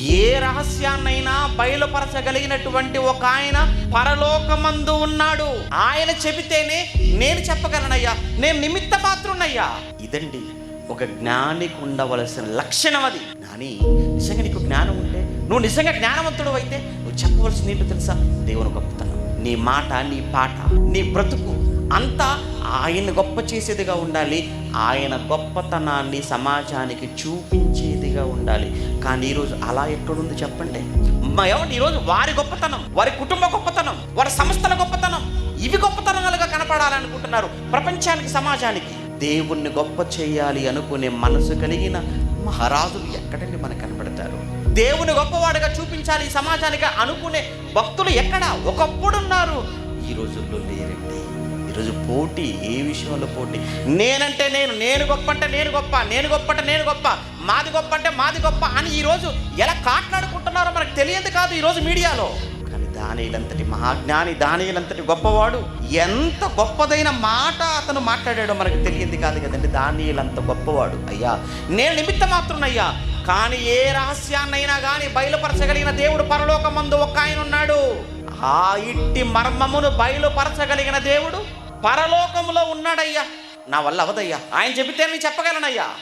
ఏ రహస్యాన్నైనా బయలుపరచగలిగినటువంటి ఒక ఆయన పరలోకమందు ఉన్నాడు. ఆయన చెబితేనే నేను చెప్పగలనయ్యా. నేను నిమిత్త పాత్రున్నయ్యా ఇదండి ఒక జ్ఞానికి ఉండవలసిన లక్షణం అది. జ్ఞాని నిజంగా నీకు జ్ఞానం ఉంటే నువ్వు నిజంగా జ్ఞానవంతుడు అయితే నువ్వు చెప్పవలసింది ఏంటో తెలుసా? దేవుని గొప్పతనం. నీ మాట నీ పాట నీ బ్రతుకు అంతా ఆయన గొప్ప చేసేదిగా ఉండాలి. ఆయన గొప్పతనాన్ని సమాజానికి చూపించేదిగా ఉండాలి. కానీ ఈరోజు అలా ఎక్కడుంది చెప్పండి. మ- ఈరోజు వారి గొప్పతనం వారి కుటుంబ గొప్పతనం వారి సంస్థల గొప్పతనం ఇవి గొప్పతనాలుగా కనపడాలనుకుంటున్నారు. ప్రపంచానికి సమాజానికి దేవుణ్ణి గొప్ప చేయాలి అనుకునే మనసు కలిగిన మహారాజులు ఎక్కడండి మనకు కనపడతారు? దేవుని గొప్పవాడుగా చూపించాలి సమాజానికి అనుకునే భక్తులు ఎక్కడ? ఒకప్పుడున్నారు. ఈ రోజుల్లో లేరండి. ఈరోజు పోటీ ఏ విషయంలో పోటీ? నేనంటే నేను నేను గొప్ప అంటే నేను గొప్ప నేను గొప్ప అంటే నేను గొప్ప మాది గొప్ప అంటే మాది గొప్ప అని ఈరోజు ఎలా కాట్లాడుకుంటున్నారో మనకు తెలియదు కాదు ఈరోజు మీడియాలో. కానీ దానిలంతటి మహాజ్ఞాని దానిలంతటి గొప్పవాడు ఎంత గొప్పదైన మాట అతను మాట్లాడాడో మనకు తెలియదు కాదు కదండి. దానిలంత గొప్పవాడు అయ్యా నేను నిమిత్త మాత్రునయ్యా కానీ ఏ రహస్యాన్నైనా కానీ బయలుపరచగలిగిన దేవుడు పరలోకమందు ఒక ఆయన ఉన్నాడు. ఆ ఇట్టి మర్మమును బయలుపరచగలిగిన దేవుడు పరలోకములో ఉన్నాడయ్యా. నా వల్ల అవదయ్యా. ఆయన చెబితే నేను చెప్పగలనయ్యా.